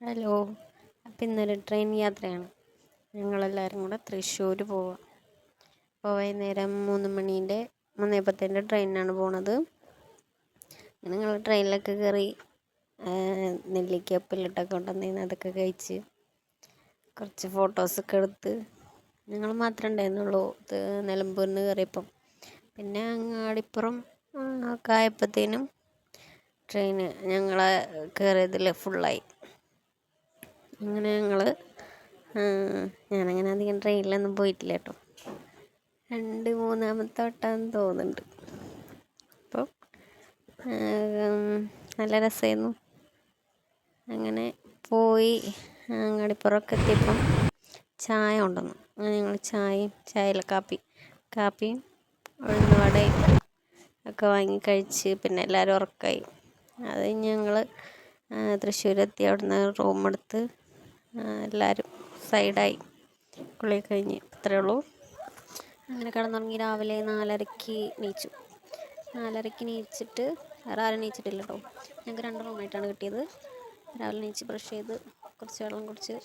Hello. അപ്പം ഇന്നൊരു train യാത്രയാണ്. ഞങ്ങളെല്ലാവരും കൂടെ തൃശ്ശൂർ പോവുക അപ്പോൾ വൈകുന്നേരം മൂന്ന് മണീന്റെ മൂന്നേ പത്തിന്റെ ട്രെയിനിനാണ് പോണത്. ഞങ്ങൾ ട്രെയിനിലൊക്കെ കയറി നെല്ലിക്ക പുല്ലിട്ടൊക്കെ കൊണ്ടുവന്നിരുന്നു. അതൊക്കെ കഴിച്ച് കുറച്ച് ഫോട്ടോസൊക്കെ എടുത്ത് ഞങ്ങൾ മാത്രമേ ഉണ്ടായിരുന്നുള്ളൂ. നിലമ്പൂരിൽ നിന്ന് കയറിയപ്പം. പിന്നെ അങ്ങാടിപ്പുറം ഒക്കെ ആയപ്പോഴത്തേനും ട്രെയിന് ഞങ്ങളെ കയറിയതിൽ ഫുള്ളായി അങ്ങനെ ഞങ്ങൾ ഞാനങ്ങനെ അധികം ട്രെയിനിലൊന്നും പോയിട്ടില്ല കേട്ടോ. രണ്ട് മൂന്നാമത്തെ വട്ടമാണെന്ന് തോന്നുന്നുണ്ട്. അപ്പോൾ നല്ല രസമായിരുന്നു. അങ്ങനെ പോയി അങ്ങാടിപ്പുറമൊക്കെ എത്തിയപ്പം ചായ കൊണ്ടുവന്നു. അങ്ങനെ ഞങ്ങൾ ചായയും ചായയിൽ കാപ്പി കാപ്പിയും ഉഴുന്നുവടയും ഒക്കെ വാങ്ങി കഴിച്ച് പിന്നെ എല്ലാവരും ഉറക്കമായി അത് ഞങ്ങൾ തൃശ്ശൂരെത്തി. അവിടുന്ന് റൂം എടുത്ത് എല്ലാവരും സൈഡായി. കുളിയൊക്കെ കഴിഞ്ഞ് അത്രേ ഉള്ളൂ. അങ്ങനെ കിടന്നുറങ്ങി രാവിലെ നാലരയ്ക്ക് നീച്ചു. നാലരയ്ക്ക് നീച്ചിട്ട് വേറെ ആരും നീച്ചിട്ടില്ല കേട്ടോ. ഞങ്ങൾക്ക് രണ്ട് റൂമായിട്ടാണ് കിട്ടിയത്. രാവിലെ നീച്ച് ബ്രഷ് ചെയ്ത് കുറച്ച് വെള്ളം കുടിച്ച്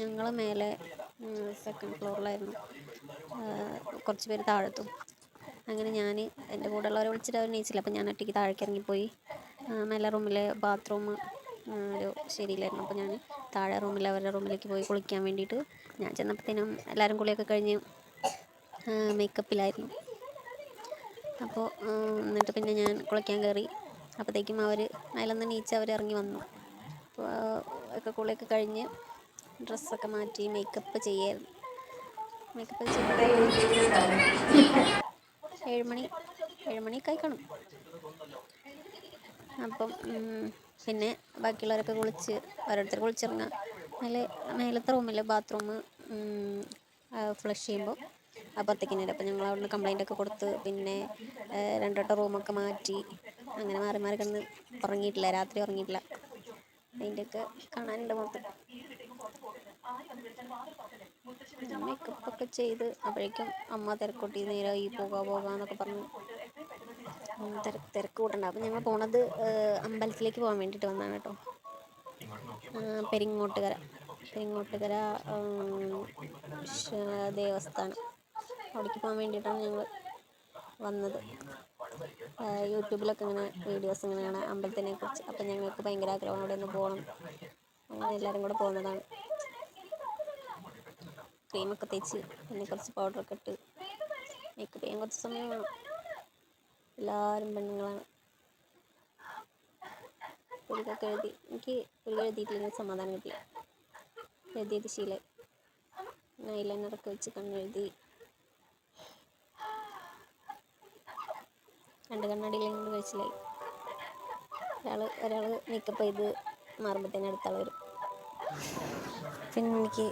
ഞങ്ങൾ മേലെ സെക്കൻഡ് ഫ്ലോറിലായിരുന്നു കുറച്ച് പേര് താഴത്തും. അങ്ങനെ ഞാൻ എന്റെ കൂടെ ഉള്ളവരെ വിളിച്ചിട്ട് അവർ നീച്ചില്ല. അപ്പോൾ ഞാൻ ഒറ്റയ്ക്ക് താഴേക്ക് ഇറങ്ങിപ്പോയി. മേലെ റൂമിലെ ബാത്റൂം ഒരു ശരിയില്ലായിരുന്നു. അപ്പോൾ ഞാൻ താഴെ റൂമിൽ അവരുടെ റൂമിലേക്ക് പോയി കുളിക്കാൻ വേണ്ടിയിട്ട് ഞാൻ ചെന്നപ്പോഴത്തേനും എല്ലാവരും കുളിയൊക്കെ കഴിഞ്ഞ് മേക്കപ്പിലായിരുന്നു അപ്പോൾ എന്നിട്ട് പിന്നെ ഞാൻ കുളിക്കാൻ കയറി. അപ്പോഴത്തേക്കും അവർ അതിലൊന്ന് നീച്ച് അവർ ഇറങ്ങി വന്നു. അപ്പോൾ ഒക്കെ കുളിയൊക്കെ കഴിഞ്ഞ് ഡ്രസ്സൊക്കെ മാറ്റി മേക്കപ്പ് ചെയ്യായിരുന്നു. മേക്കപ്പ് ഏഴുമണി ഏഴുമണിയൊക്കെ ആയി കാണും. അപ്പം പിന്നെ ബാക്കിയുള്ളവരൊക്കെ കുളിച്ച് ഓരോരുത്തർ കുളിച്ചിറങ്ങുക നല്ല മേലത്തെ റൂമിൽ ബാത്റൂം ഫ്ലഷ് ചെയ്യുമ്പോൾ അപ്പുറത്തേക്ക് തന്നെ അപ്പം ഞങ്ങൾ അവിടുന്ന് കംപ്ലൈന്റ് ഒക്കെ കൊടുത്ത് പിന്നെ രണ്ടോട്ടം റൂമൊക്കെ മാറ്റി അങ്ങനെ മാറി മാറി കിടന്ന് ഉറങ്ങിയിട്ടില്ല. രാത്രി ഉറങ്ങിയിട്ടില്ല. അതിന്റെയൊക്കെ കാണാനുണ്ട് മൊത്തം മേക്കപ്പ് ഒക്കെ ചെയ്ത് അപ്പോഴേക്കും അമ്മ തിരക്കൂട്ടി നേരെ ഈ പോകാം പോകാന്നൊക്കെ പറഞ്ഞു തിരക്ക് തിരക്ക് കൂട്ടണ്ട അപ്പം ഞങ്ങൾ പോണത് അമ്പലത്തിലേക്ക് പോകാൻ വേണ്ടിയിട്ട് വന്നതാണ് കേട്ടോ. പെരിങ്ങോട്ടുകര. പെരിങ്ങോട്ടുകര ദേവസ്ഥാനം. അവിടേക്ക് പോകാൻ വേണ്ടിയിട്ടാണ് ഞങ്ങൾ വന്നത്. യൂട്യൂബിലൊക്കെ ഇങ്ങനെ വീഡിയോസ് ഇങ്ങനെ കാണാം അമ്പലത്തിനെ കുറിച്ച്. അപ്പം ഞങ്ങൾക്ക് ഭയങ്കര ആഗ്രഹമാണ് അവിടെ ഒന്ന് പോകണം. അങ്ങനെ എല്ലാവരും കൂടെ പോകുന്നതാണ്. ക്രീമൊക്കെ തേച്ച് പിന്നെ കുറച്ച് പൗഡറൊക്കെ ഇട്ട് മേക്കപ്പ് ചെയ്യാൻ കുറച്ച് സമയം വേണം. എല്ലാവരും പെണ്ണുങ്ങളാണ്. പുലിക്കൊക്കെ എഴുതി എനിക്ക് പുലി എഴുതിയിട്ടില്ലെങ്കിൽ സമാധാനം കിട്ടില്ല. എഴുതിയത് ശീലം ഐലൈനറൊക്കെ വെച്ച് കണ്ണെഴുതി. രണ്ട് കണ്ണാടിയിലും കൊണ്ട് വെച്ചില്ലായി ഒരാൾ ഒരാൾ മേക്കപ്പ് ചെയ്ത് മാറുമ്പോഴത്തേന് അടുത്താൾ വരും. പിന്നെ എനിക്ക്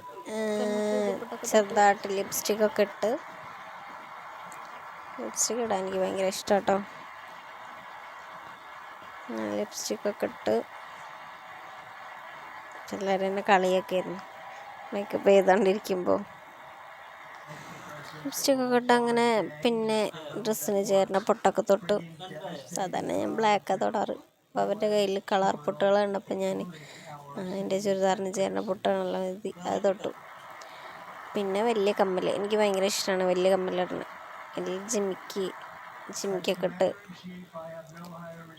ചെറുതായിട്ട് ലിപ്സ്റ്റിക്കൊക്കെ ഇട്ട് ലിപ്സ്റ്റിക്ക് ഇടാൻ എനിക്ക് ഭയങ്കര ഇഷ്ടം കേട്ടോ ലിപ്സ്റ്റിക്കൊക്കെ ഇട്ട് എല്ലാവരും എന്നെ കളിയൊക്കെ ആയിരുന്നു. മേക്കപ്പ് ചെയ്തുകൊണ്ടിരിക്കുമ്പോൾ ലിപ്സ്റ്റിക്കൊക്കെ ഇട്ട് അങ്ങനെ പിന്നെ ഡ്രസ്സിന് ചേരുന്ന പൊട്ടൊക്കെ തൊട്ട് സാധാരണ ഞാൻ ബ്ലാക്കാണ് തൊടാറ്. അപ്പോൾ അവരുടെ കയ്യിൽ കളർ പൊട്ടുകൾ കണ്ടപ്പോൾ ഞാൻ എന്റെ ചുരിദാറിന് ചേരുന്ന പൊട്ടാണല്ലോ അത് തൊട്ടു. പിന്നെ വലിയ കമ്മൽ എനിക്ക് ഭയങ്കര ഇഷ്ടമാണ് വലിയ കമ്മലിടുന്നത് അതിൽ ജിമിക്കി ജിമിക്കൊക്കെ ഇട്ട്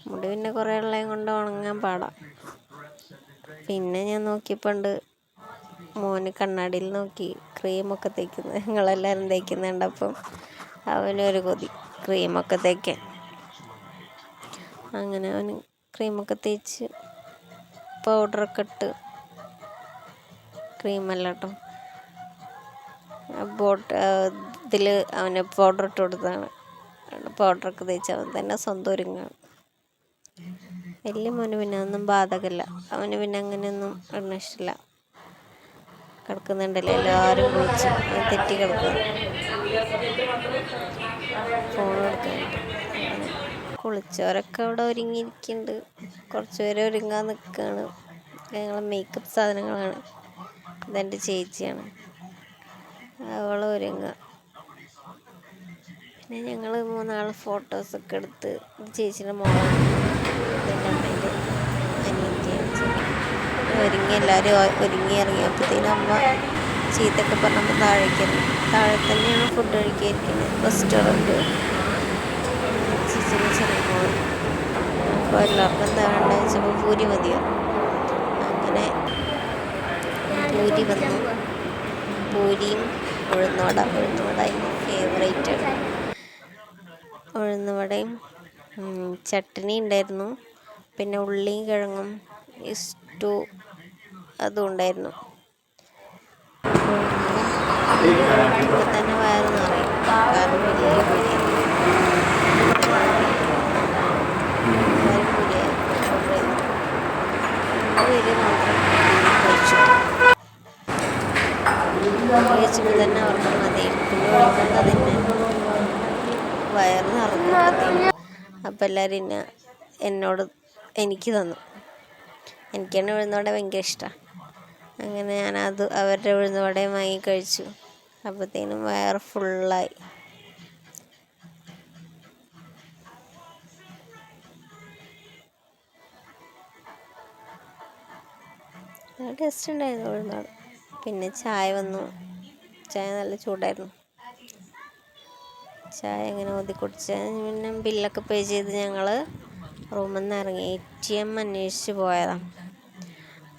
മുടി പിന്നെ കുറേ ഉള്ളതും കൊണ്ട് ഉണങ്ങാൻ പാടാം. പിന്നെ ഞാൻ നോക്കിയപ്പോണ്ട് മോന് കണ്ണാടിയിൽ നോക്കി ക്രീമൊക്കെ തേക്കുന്നത് ഞങ്ങളെല്ലാവരും തേക്കുന്നുണ്ട് അപ്പം അവനൊരു കൊതി ക്രീമൊക്കെ തേക്കാൻ. അങ്ങനെ അവന് ക്രീമൊക്കെ തേച്ച് പൗഡറൊക്കെ ഇട്ട് ക്രീമല്ല കേട്ടോ ബോട്ട് ഇതിൽ അവന് പൗഡർ ഇട്ട് കൊടുത്താണ് പൗഡറൊക്കെ തേച്ച് അവൻ തന്നെ സ്വന്തം ഒരുങ്ങാണ് വലിയ മോന് പിന്നെ ഒന്നും ബാധകമല്ല അവന് പിന്നെ അങ്ങനെയൊന്നും ഇടണ ഇഷ്ടമില്ല കിടക്കുന്നുണ്ടല്ലോ എല്ലാവരും കുളിച്ച് തെറ്റി കിടക്കുക ഫോൺ എടുക്കാനായിട്ട് കുളിച്ചവരൊക്കെ അവിടെ ഒരുങ്ങിയിരിക്കുന്നുണ്ട്. കുറച്ച് പേര് ഒരുങ്ങാൻ നിൽക്കുകയാണ്. ഞങ്ങളെ മേക്കപ്പ് സാധനങ്ങളാണ്. ഇതെന്റെ ചേച്ചിയാണ്. അവൾ ഒരുങ്ങുക. പിന്നെ ഞങ്ങൾ മൂന്നാൾ ഫോട്ടോസൊക്കെ എടുത്ത് ചേച്ചിയുടെ അനിയത്തിയാണ് ഒരുങ്ങി എല്ലാവരും ഒരുങ്ങി ഇറങ്ങിയപ്പോഴത്തേനും അമ്മ ചീത്തൊക്കെ പറഞ്ഞപ്പോൾ താഴേക്ക് താഴെ തന്നെയാണ് ഫുഡ് കഴിക്കാതിരിക്കുന്നത് റെസ്റ്റോറന്റ് ചേച്ചിയുടെ ചെറിയ മോൾ അപ്പോൾ എല്ലാവർക്കും എന്താ വേണ്ടത് വെച്ചപ്പോൾ പൂരി മതിയോ? അങ്ങനെ പൂരി വന്നു. പൂരിയും ഉഴുന്നോട. ഉഴുന്നോട ഫേവറേറ്റ് ആണ്. ഉഴുന്നുവടയും ചട്ട്ണി ഉണ്ടായിരുന്നു. പിന്നെ ഉള്ളിയും കിഴങ്ങും ഇഷ്ടു അതും ഉണ്ടായിരുന്നു. ഇപ്പോൾ തന്നെ വയറ് നിറയും. കാരണം വലിയ തന്നെ അവർക്ക് മതി. പിന്നെ വിളിക്കുന്നത് തന്നെ. വയറ് നിറഞ്ഞു. അപ്പം എല്ലാവരും എന്നെ എന്നോട് എനിക്ക് തന്നു. എനിക്കാണ് ഉഴുന്നോടെ ഭയങ്കര ഇഷ്ടമാണ് അങ്ങനെ ഞാനത് അവരുടെ ഉഴുന്നോടെയും വാങ്ങി കഴിച്ചു. അപ്പോഴത്തേനും വയറ് ഫുള്ളായി. ടേസ്റ്റ് ഉണ്ടായിരുന്നു പിന്നെ ചായ വന്നു. ചായ നല്ല ചൂടായിരുന്നു. ചായ അങ്ങനെ ഊതി കുടിച്ച് പിന്നെ ബില്ലൊക്കെ പേ ചെയ്ത് ഞങ്ങൾ റൂമിൽ നിന്ന് ഇറങ്ങി എ ടി എം അന്വേഷിച്ച് പോയതാണ്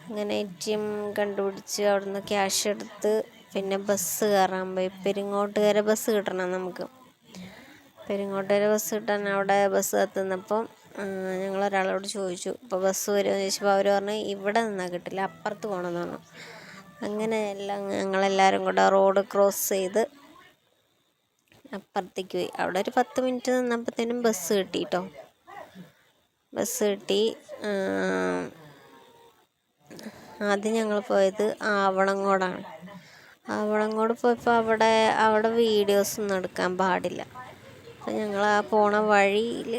അങ്ങനെ എ ടി എം കണ്ടുപിടിച്ച് അവിടുന്ന് ക്യാഷ് എടുത്ത് പിന്നെ ബസ് കയറാൻ പോയി. പെരിങ്ങോട്ടുകര ബസ് കിട്ടണം നമുക്ക്. പെരിങ്ങോട്ടുകര ബസ് കിട്ടാൻ അവിടെ ബസ് എത്തുന്നപ്പം ഞങ്ങൾ ഒരാളോട് ചോദിച്ചു ഇപ്പോൾ ബസ് വരുമെന്ന് ചോദിച്ചപ്പോൾ അവർ പറഞ്ഞു ഇവിടെ നിന്നാൽ കിട്ടില്ല അപ്പുറത്ത് പോകണമെന്ന് പറഞ്ഞു. അങ്ങനെ എല്ലാം ഞങ്ങളെല്ലാവരും കൂടെ റോഡ് ക്രോസ് ചെയ്ത് അപ്പുറത്തേക്ക് പോയി. അവിടെ ഒരു പത്ത് മിനിറ്റ് നിന്നപ്പോഴത്തേനും ബസ് കിട്ടി കേട്ടോ. ബസ് കിട്ടി ആദ്യം ഞങ്ങൾ പോയത് ആവളങ്ങോടാണ് ആവളങ്ങോട് പോയപ്പോൾ അവിടെ അവിടെ വീഡിയോസ് ഒന്നും എടുക്കാൻ പാടില്ല. അപ്പം ഞങ്ങൾ ആ പോണ വഴിയിൽ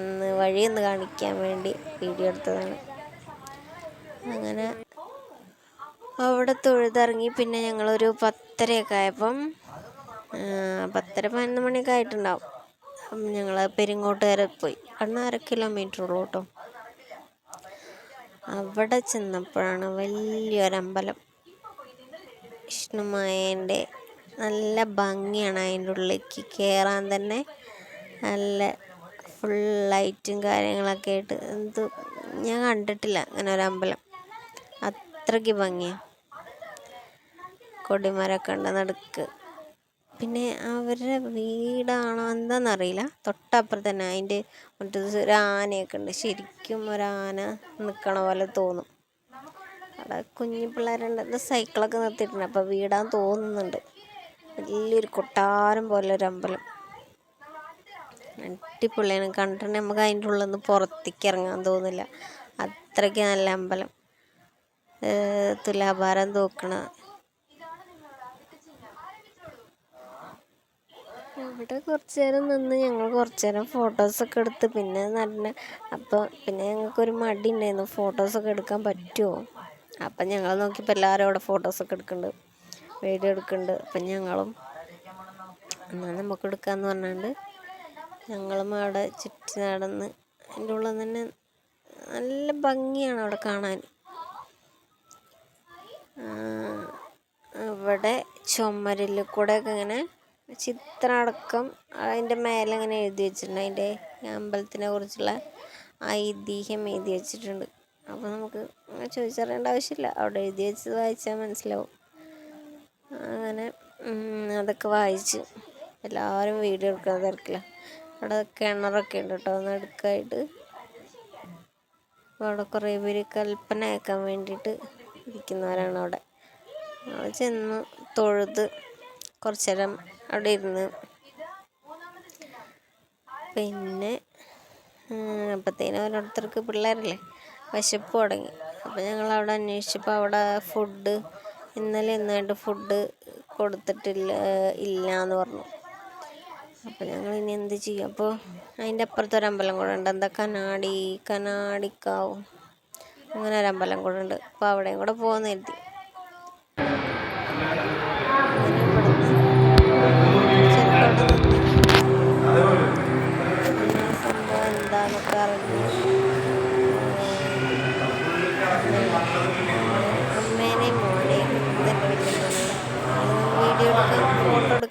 ഒന്ന് വഴി ഒന്ന് കാണിക്കാൻ വേണ്ടി വീഡിയോ എടുത്തതാണ്. അങ്ങനെ അവിടെ തൊഴുതിറങ്ങി. പിന്നെ ഞങ്ങളൊരു പത്തരയൊക്കെ ആയപ്പം പത്തര പതിനൊന്ന് മണിയൊക്കെ ആയിട്ടുണ്ടാവും. അപ്പം ഞങ്ങൾ പെരിങ്ങോട്ടുകര പോയി. അവിടുന്ന് അര കിലോമീറ്റർ ഉള്ളൂ കേട്ടോ. അവിടെ ചെന്നപ്പോഴാണ് വലിയൊരമ്പലം. വിഷ്ണുമായേന്റെ നല്ല ഭംഗിയാണ് അതിന്റെ ഉള്ളിലേക്ക് കയറാൻ തന്നെ. നല്ല ഫുൾ ലൈറ്റും കാര്യങ്ങളൊക്കെ ആയിട്ട്. എന്ത് ഞാൻ കണ്ടിട്ടില്ല അങ്ങനെ ഒരു അമ്പലം അത്രയ്ക്ക് ഭംഗിയാണ് കൊടിമരമൊക്കെ ഉണ്ട് നടുക്ക്. പിന്നെ അവരുടെ വീടാണോ എന്താണെന്നറിയില്ല തൊട്ടപ്പുറത്ത് തന്നെ അതിന്റെ മുറ്റത്ത് ഒരു ആനയൊക്കെ ഉണ്ട്. ശരിക്കും ഒരാന നിൽക്കണ പോലെ തോന്നും. അവിടെ കുഞ്ഞു പിള്ളേരുണ്ട്. സൈക്കിളൊക്കെ നിർത്തിയിട്ടുണ്ട്. അപ്പോൾ വീടാന്ന് തോന്നുന്നുണ്ട്. വലിയൊരു കൊട്ടാരം പോലെ ഒരു അമ്പലം. അടിപൊളിയാണ്. കണ്ടിട്ടുണ്ടെങ്കിൽ നമുക്ക് അതിന്റെ ഉള്ളിൽ നിന്ന് പുറത്തേക്ക് ഇറങ്ങാൻ തോന്നില്ല. അത്രയ്ക്ക് നല്ല അമ്പലം. തുലാഭാരം തൂക്കണ. അവിടെ കുറച്ച് നേരം നിന്ന് ഞങ്ങൾ കുറച്ച് നേരം ഫോട്ടോസൊക്കെ എടുത്ത് പിന്നെ നല്ല അപ്പോൾ പിന്നെ ഞങ്ങൾക്കൊരു മടി ഉണ്ടായിരുന്നു ഫോട്ടോസൊക്കെ എടുക്കാൻ പറ്റുമോ? അപ്പം ഞങ്ങൾ നോക്കിയപ്പോൾ എല്ലാവരും അവിടെ ഫോട്ടോസൊക്കെ എടുക്കുന്നുണ്ട് വീഡിയോ എടുക്കുന്നുണ്ട്. അപ്പം ഞങ്ങളും എന്നാൽ നമുക്ക് എടുക്കാമെന്ന് പറഞ്ഞുകൊണ്ട് ഞങ്ങളും അവിടെ ചുറ്റി നടന്ന് അതിന്റെ ഉള്ളിൽ തന്നെ നല്ല ഭംഗിയാണ് അവിടെ കാണാൻ. ഇവിടെ ചുമരിൽ കൂടെയൊക്കെ ഇങ്ങനെ ചിത്രം അടക്കം അതിന്റെ മേലെ ഇങ്ങനെ എഴുതി വെച്ചിട്ടുണ്ട്. അതിന്റെ അമ്പലത്തിനെ കുറിച്ചുള്ള ഐതിഹ്യം എഴുതി വെച്ചിട്ടുണ്ട്. അപ്പോൾ നമുക്ക് ചോദിച്ചറിയേണ്ട ആവശ്യമില്ല. അവിടെ എഴുതി വെച്ചത് വായിച്ചാൽ മനസ്സിലാവും. അങ്ങനെ അതൊക്കെ വായിച്ച് എല്ലാവരും വീഡിയോ എടുക്കാൻ തിരക്കില്ല അവിടെ കിണറൊക്കെ ഉണ്ട് കേട്ടോ. ഒന്ന് അടുക്കായിട്ട് അവിടെ കുറേ പേര് കൽപ്പന ആക്കാൻ വേണ്ടിയിട്ട് ഇരിക്കുന്നവരാണ് അവിടെ. അവിടെ ചെന്ന് തൊഴുത് കുറച്ചു നേരം അവിടെ ഇരുന്ന്. പിന്നെ അപ്പോഴത്തേനും ഓരോരുത്തർക്ക് പിള്ളേരല്ലേ? വിശപ്പ് തുടങ്ങി. അപ്പോൾ ഞങ്ങൾ അവിടെ അന്വേഷിച്ചപ്പോൾ അവിടെ ഫുഡ് ഇന്നലെ ഇന്നായിട്ട് ഫുഡ് കൊടുത്തിട്ടില്ല ഇല്ല എന്ന് പറഞ്ഞു. അപ്പം ഞങ്ങൾ ഇനി എന്ത് ചെയ്യും? അപ്പോൾ അതിന്റെ അപ്പുറത്തൊരു അമ്പലം കൂടെ ഉണ്ട്. എന്താ? കനാടി കനാടിക്കാവും. അങ്ങനെ ഒരു അമ്പലം കൂടെ ഉണ്ട്. അപ്പോൾ അവിടെയും കൂടെ പോകുന്ന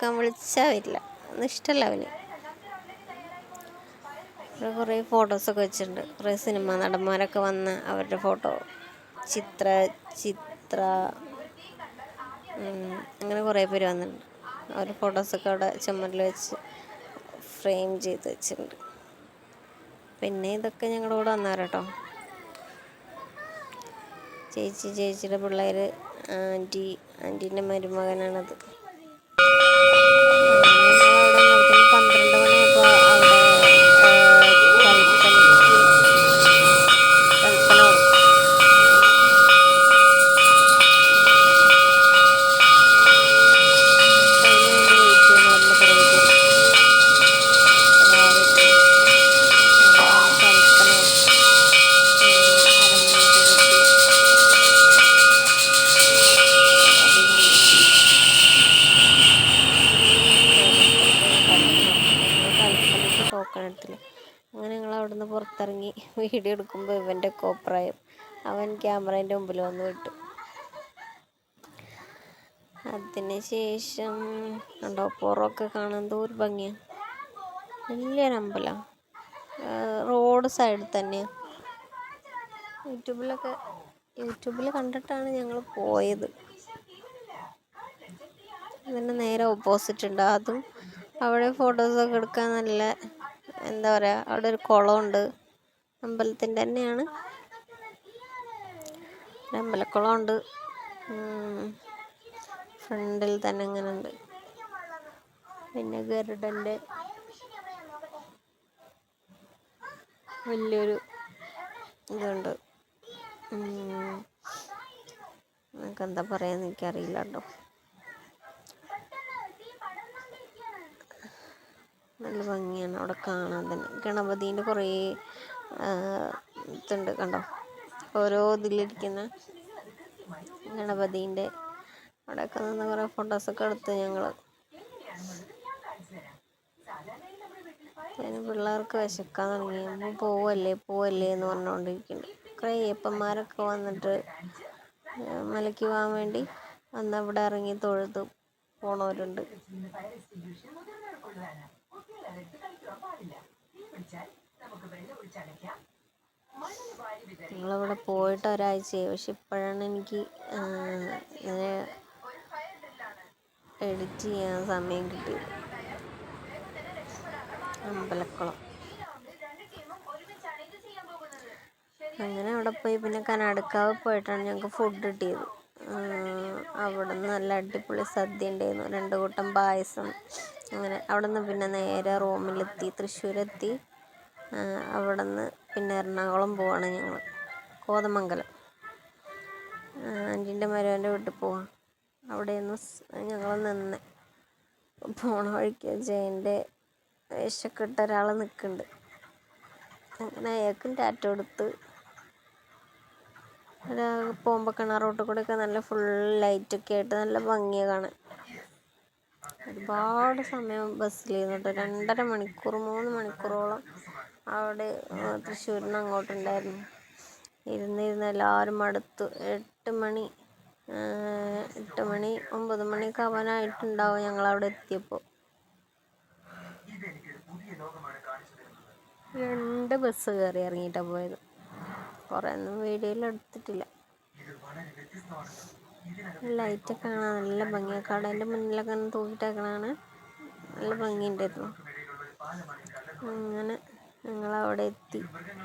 എടുക്കാൻ വിളിച്ചാൽ വരില്ല. ഒന്നും ഇഷ്ടമല്ല അവന്. ഇവിടെ കുറേ ഫോട്ടോസൊക്കെ വെച്ചിട്ടുണ്ട്. കുറേ സിനിമ നടന്മാരൊക്കെ വന്ന അവരുടെ ഫോട്ടോ ചിത്ര ചിത്ര അങ്ങനെ കുറേ പേര് വന്നിട്ടുണ്ട്. അവരുടെ ഫോട്ടോസൊക്കെ അവിടെ ചുമരിൽ വെച്ച് ഫ്രെയിം ചെയ്ത് വെച്ചിട്ടുണ്ട്. പിന്നെ ഇതൊക്കെ ഞങ്ങളുടെ കൂടെ വന്നാരട്ടോ ചേച്ചി ചേച്ചിയുടെ പിള്ളേർ ആന്റി ആന്റീന്റെ മരുമകനാണത്. പുറത്തിറങ്ങി വീഡിയോ എടുക്കുമ്പോൾ ഇവന്റെ കോപ്രായം. അവൻ ക്യാമറേന്റെ മുമ്പിൽ വന്ന് വിട്ടു. അതിന് ശേഷം കണ്ടോ പുറമൊക്കെ കാണാൻ ഒരു ഭംഗിയാണ് വലിയൊരു അമ്പലം. റോഡ് സൈഡിൽ തന്നെയാണ് യൂട്യൂബിലൊക്കെ യൂട്യൂബിൽ കണ്ടിട്ടാണ് ഞങ്ങൾ പോയത്. ഇതിന് നേരെ ഓപ്പോസിറ്റ് ഉണ്ട് അതും അവിടെ ഫോട്ടോസൊക്കെ എടുക്കാൻ നല്ല എന്താ പറയുക അവിടെ ഒരു കുളമുണ്ട്. അമ്പലത്തിന്റെ തന്നെയാണ്. അമ്പലക്കുളമുണ്ട്. ഫ്രണ്ടിൽ തന്നെ അങ്ങനെ ഉണ്ട് പിന്നെ ഗരുഡന്റെ വലിയൊരു ഇതുണ്ട്. നമുക്ക് എന്താ പറയാന്ന് എനിക്കറിയില്ല കേട്ടോ. നല്ല ഭംഗിയാണ് അവിടെ കാണാൻ തന്നെ. ഗണപതിന്റെ കുറേ ഇതുണ്ട് കണ്ടോ? ഓരോ ഇതിലിരിക്കുന്ന ഗണപതിന്റെ അവിടെയൊക്കെ നിന്ന് കുറേ ഫോട്ടോസൊക്കെ എടുത്ത് ഞങ്ങൾ അതിന് പിള്ളേർക്ക് വിശക്കാൻ തുടങ്ങി. അപ്പോൾ പോവല്ലേ പോവല്ലേ എന്ന് പറഞ്ഞുകൊണ്ടിരിക്കുന്നു. കുറേ അയ്യപ്പന്മാരൊക്കെ വന്നിട്ട് മലയ്ക്ക് പോകാൻ വേണ്ടി വന്ന് അവിടെ ഇറങ്ങി തൊഴുത്. പോണവരുണ്ട്. ഞങ്ങളവിടെ പോയിട്ട് ഒരാഴ്ചയായി പക്ഷെ ഇപ്പോഴാണ് എനിക്ക് ഇങ്ങനെ എഡിറ്റ് ചെയ്യാൻ സമയം കിട്ടിയത്. അമ്പലക്കുളം. അങ്ങനെ അവിടെ പോയി പിന്നെ കനാടക്കാവ് പോയിട്ടാണ് ഞങ്ങൾക്ക് ഫുഡ് കിട്ടിയത്. അവിടെ നിന്ന് നല്ല അടിപൊളി സദ്യ ഉണ്ടായിരുന്നു. രണ്ട് കൂട്ടം പായസം. അങ്ങനെ അവിടെ നിന്ന് പിന്നെ നേരെ റൂമിലെത്തി തൃശ്ശൂരെത്തി. അവിടെ നിന്ന് പിന്നെ എറണാകുളം പോവാണ് ഞങ്ങൾ കോതമംഗലം. ആന്റീന്റെ മരുവന്റെ വീട്ടിൽ പോവാം. അവിടെ നിന്ന് ഞങ്ങൾ നിന്ന്. പോണ വഴിക്ക് ജയന്റെ വേഷമൊക്കെ ഇട്ട ഒരാൾ നിൽക്കുന്നുണ്ട് അങ്ങനെ അയാൾക്കും ടാറ്റ കൊടുത്ത്. പോകുമ്പോൾ കിണർ റോട്ടിൽ കൂടെയൊക്കെ നല്ല ഫുൾ ലൈറ്റൊക്കെ ആയിട്ട് നല്ല ഭംഗിയാണ് കാണാൻ. ഒരുപാട് സമയം ബസ്സിൽ ഇരുന്നിട്ട് രണ്ടര മണിക്കൂർ മൂന്ന് മണിക്കൂറോളം അവിടെ തൃശ്ശൂരിൽ നിന്ന് അങ്ങോട്ടുണ്ടായിരുന്നു. ഇരുന്നിരുന്ന് എല്ലാവരും മടുത്തു എട്ട് മണി എട്ട് മണി ഒമ്പത് മണിയൊക്കെ ഞങ്ങൾ അവിടെ എത്തിയപ്പോൾ. രണ്ട് ബസ് കയറി ഇറങ്ങിയിട്ടാണ് പോയത്. കുറേ ഒന്നും വീഡിയോയിൽ എടുത്തിട്ടില്ല. ലൈറ്റൊക്കെ കാണാൻ നല്ല ഭംഗിയാണ് കടേന്റെ മുന്നിലൊക്കെ തൂക്കിട്ടേക്കണാണ് നല്ല ഭംഗിയുണ്ടായിരുന്നു. അങ്ങനെ ഞങ്ങൾ അവിടെ എത്തി.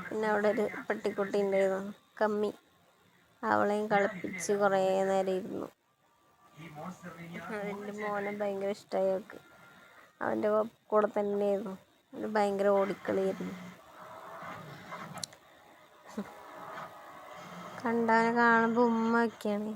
പിന്നെ അവിടെ ഒരു പട്ടിക്കുട്ടി ഉണ്ടായിരുന്നു. കമ്മി. അവളെയും കളിപ്പിച്ച് കുറേ നേരം ഇരുന്നു. അതിന്റെ മോനെ ഭയങ്കര ഇഷ്ടമായി അവൾക്ക്. അവന്റെ കൂടെ തന്നെയായിരുന്നു. അവന് ഭയങ്കര ഓടിക്കളിയായിരുന്നു. കണ്ടാൽ കാണുമ്പോൾ ഉമ്മ ഒക്കെയാണ്